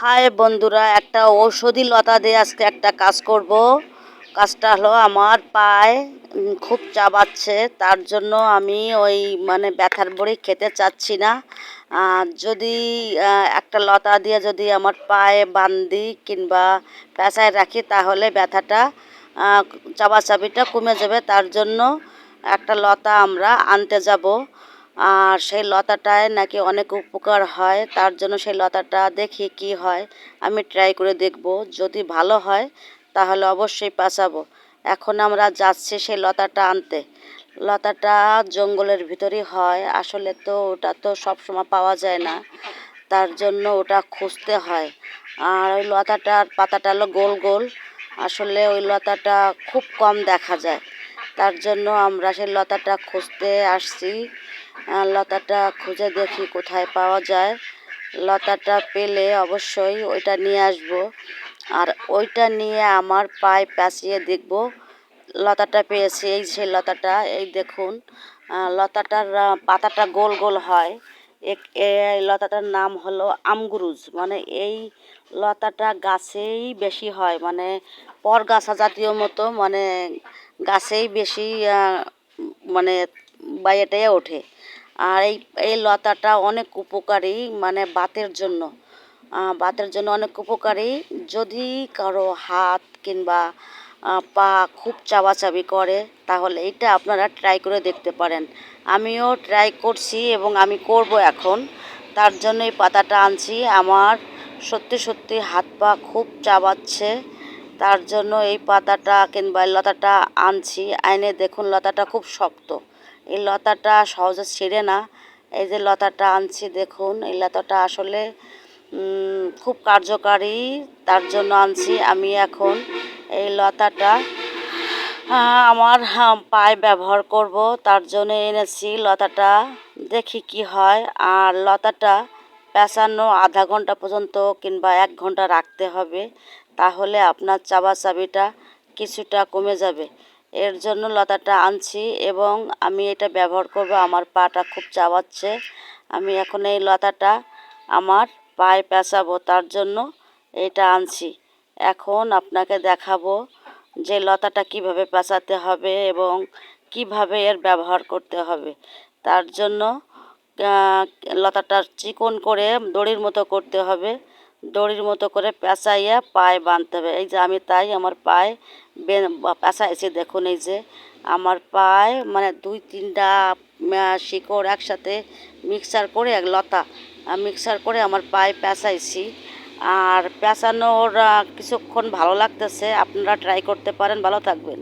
High বন্ধুরা, একটা ঔষধি লতা দিয়ে আজকে একটা কাজ করব। কাজটা হলো আমার পায়ে খুব চাবাচ্ছে, তার জন্য আমি ওই মানে ব্যথার বড়ি খেতে চাচ্ছি না। যদি একটা লতা দিয়ে যদি আমার পায়ে বান্ধি কিংবা পেঁচায় রাখি, তাহলে ব্যথাটা চাবাচাবিটা কমে যাবে। তার জন্য একটা লতা আমরা আনতে যাব। আর সেই লতাটায় নাকি অনেক উপকার হয়, তার জন্য সেই লতাটা দেখি কি হয়। আমি ট্রাই করে দেখব, যদি ভালো হয় তাহলে অবশ্যই পাচাবো এখন আমরা যাচ্ছি সেই লতাটা আনতে। লতাটা জঙ্গলের ভিতরেই হয়, আসলে তো ওটা তো সবসময় পাওয়া যায় না, তার জন্য ওটা খুঁজতে হয়। আর ওই লতাটার পাতাটা হলো গোল গোল, আসলে ওই লতাটা খুব কম দেখা যায়। তার জন্য আমরা সেই লতাটা খুঁজতে আসছি। লতাটা খুঁজে দেখি কোথায় পাওয়া যায়। লতাটা পেলে অবশ্যই ওইটা নিয়ে আসব। আর ওইটা নিয়ে আমার পায়ে প্যাঁচিয়ে দেখব। লতাটা পেয়েছি, এই সেই লতাটা, এই দেখুন। লতাটার পাতাটা গোল গোল হয়। এক- এই লতাটার নাম হলো আমগুরুজ। মানে এই লতাটা গাছেই বেশি হয় মানে পরগাছা জাতীয় মতো মানে গাছেই বেশি মানে বাইয়েটাই ওঠে। আর এই এই লতাটা অনেক উপকারী মানে বাতের জন্য। বাতের জন্য অনেক উপকারী। যদি কারও হাত কিংবা পা খুব চাবাচাবি করে, তাহলে এইটা আপনারা ট্রাই করে দেখতে পারেন। আমিও ট্রাই করছি এবং আমি করব এখন। তার জন্য এই পাতাটা আনছি। আমার সত্যি সত্যি হাত পা খুব চাবাচ্ছে। তার জন্য এই পাতাটা কিংবা লতাটা আনছি। আইনে দেখুন লতাটা খুব শক্ত। এই লতাটা সহজে ছিঁড়ে না। এই যে লতাটা আনছি, দেখুন, এই লতাটা আসলে খুব কার্যকারী, তার জন্য আনছি আমি এখন এই লতাটা। আমার পায়ে ব্যবহার করব, তার জন্য এনেছি লতাটা। দেখি কি হয়, আর লতাটা পেঁচানো আধা ঘণ্টা পর্যন্ত কিংবা এক ঘণ্টা রাখতে হবে, তাহলে আপনার চাবাচাবিটা কিছুটা কমে যাবে। এর জন্য লতাটা আনছি এবং আমি এটা ব্যবহার করব। আমার পাটা খুব চাওয়াচ্ছে। আমি এখন এই লতাটা আমার পায়ে পেঁচাবো, তার জন্য এটা আনছি। এখন আপনাকে দেখাবো যে লতাটা কীভাবে পেঁচাতে হবে এবং কীভাবে এর ব্যবহার করতে হবে। তার জন্য লতাটা চিকন করে দড়ির মতো করতে হবে। দড়ির মতো করে পেঁচাইয়া পায়ে বাঁধতে হবে। এই যে আমি তাই আমার পায়ে পেঁচাইছি দেখুন এই যে আমার পায়ে মানে দুই তিনটা শিকড় একসাথে মিক্সার করে, এক লতা মিক্সার করে আমার পায়ে পেঁচাইছি। আর পেঁচানোর কিছুক্ষণ ভালো লাগতেছে। আপনারা ট্রাই করতে পারেন। ভালো থাকবেন।